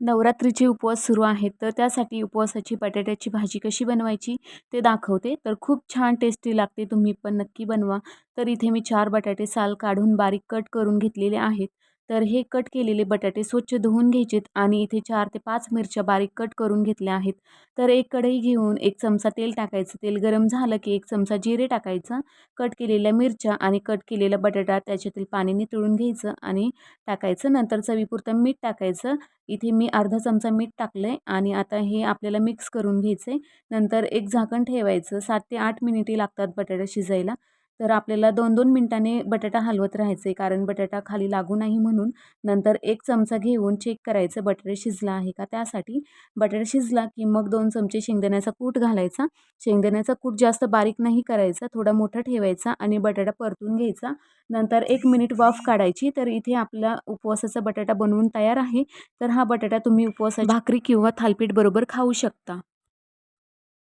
नवरात्रीचे उपवास सुरू आहेत. तर त्यासाठी उपवासाची बटाट्याची भाजी कशी बनवायची ते दाखवते. तर खूप छान टेस्टी लागते. तुम्ही पण नक्की बनवा. तर इथे मी चार बटाटे साल काढून बारीक कट करून घेतलेले आहेत. तर हे कट केलेले बटाटे स्वच्छ धुवून घ्यायचेत आणि इथे चार ते पाच मिरच्या बारीक कट करून घेतल्या आहेत. तर एक कढई घेऊन एक चमचा तेल टाकायचं. तेल गरम झालं की एक चमचा जिरे टाकायचं. कट केलेल्या मिरच्या आणि कट केलेला बटाटा त्याच्यातील पाणी नितळून घ्यायचं आणि टाकायचं. नंतर चवीपुरतं मीठ टाकायचं. इथे मी अर्धा चमचा मीठ टाकलं आहे आणि आता हे आपल्याला मिक्स करून घ्यायचं आहे नंतर एक झाकण ठेवायचं. सात ते आठ मिनिटे लागतात बटाटा शिजायला. तर आपल्याला दोन दोन मिनटाने बटाटा हलवत राहायचं आहे कारण बटाटा खाली लागू नाही म्हणून नंतर एक चमचा घेऊन चेक करायचं बटाटा शिजला आहे का त्यासाठी. बटाटा शिजला की मग दोन चमचे शेंगदाण्याचा कूट घालायचा. शेंगदाण्याचा कूट जास्त बारीक नाही करायचा थोडा मोठा ठेवायचा आणि बटाटा परतून घ्यायचा. नंतर एक मिनिट वाफ काढायची. तर इथे आपला उपवासाचा बटाटा बनवून तयार आहे. तर हा बटाटा तुम्ही उपवासा भाकरी किंवा थालपीठ बरोबर खाऊ शकता.